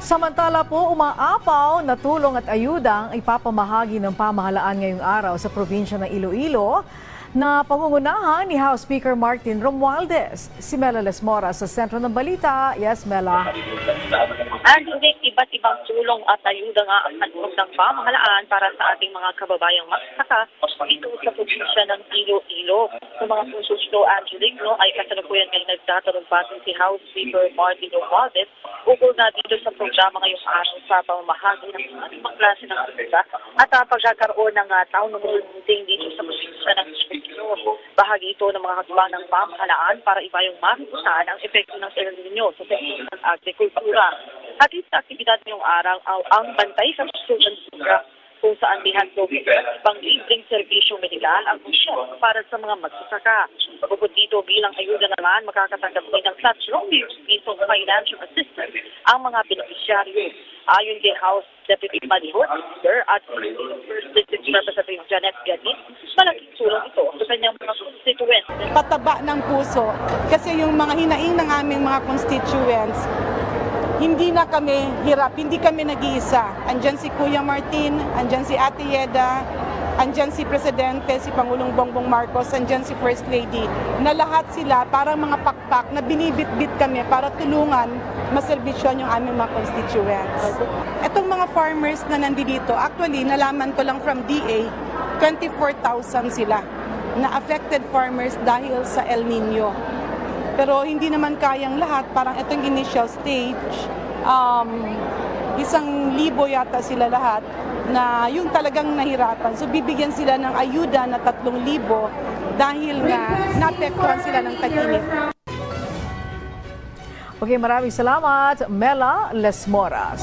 Samantala po, umaapaw na tulong at ayudang ipapamahagi ng pamahalaan ngayong araw sa probinsya ng Iloilo na pangungunahan ni House Speaker Martin Romualdez. Si Mela Lesmora sa sentro ng balita. Yes, Mela. Andinig iba't ibang tulong at ayuda nga ang handog ng pamahalaan para sa ating mga kababayang magsaka dito sa probinsya ng Iloilo. Sa mga pususto, Angelic, no, ay kasalukuyan may nagtatanong si House Speaker Martin Romualdez ukol na dito sa programa ngayong araw sa pamamahagi ng mga ibang klase ng at uh, pagkakaroon ng uh, taon ng meeting dito sa probinsya ng Iloilo. Bahagi ito ng mga hakbang ng pamahalaan para ibayong mahibusan ang epekto ng El Nino sa sektor ng agrikultura. At sa aktibidad ngayong araw ang, bantay sa program kung saan bihandog ibang libreng serbisyo medikal ang misyon para sa mga magsasaka. Bukod dito, bilang ayuda naman, makakatanggap din ng classroom pisong financial assistance ang mga beneficiaryo. Ayon kay House Deputy Manihot, Sir at First District Representative Janet Bianin, malaking tulong ito sa kanyang mga constituents. pataba ng puso kasi yung mga hinaing ng aming mga constituents hindi na kami hirap, hindi kami nag-iisa. Andyan si Kuya Martin, andyan si Ate Yeda, andyan si Presidente, si Pangulong Bongbong Marcos, andyan si First Lady, na lahat sila parang mga pakpak na binibit-bit kami para tulungan maserbisyon yung aming mga constituents. Itong mga farmers na nandito, actually, nalaman ko lang from DA, 24,000 sila na affected farmers dahil sa El Nino. Pero hindi naman kayang lahat, parang itong initial stage, um, isang libo yata sila lahat na yung talagang nahirapan. So bibigyan sila ng ayuda na tatlong libo dahil nga napektuhan sila ng tag-init. Okay, maraming salamat, Mela Lesmoras.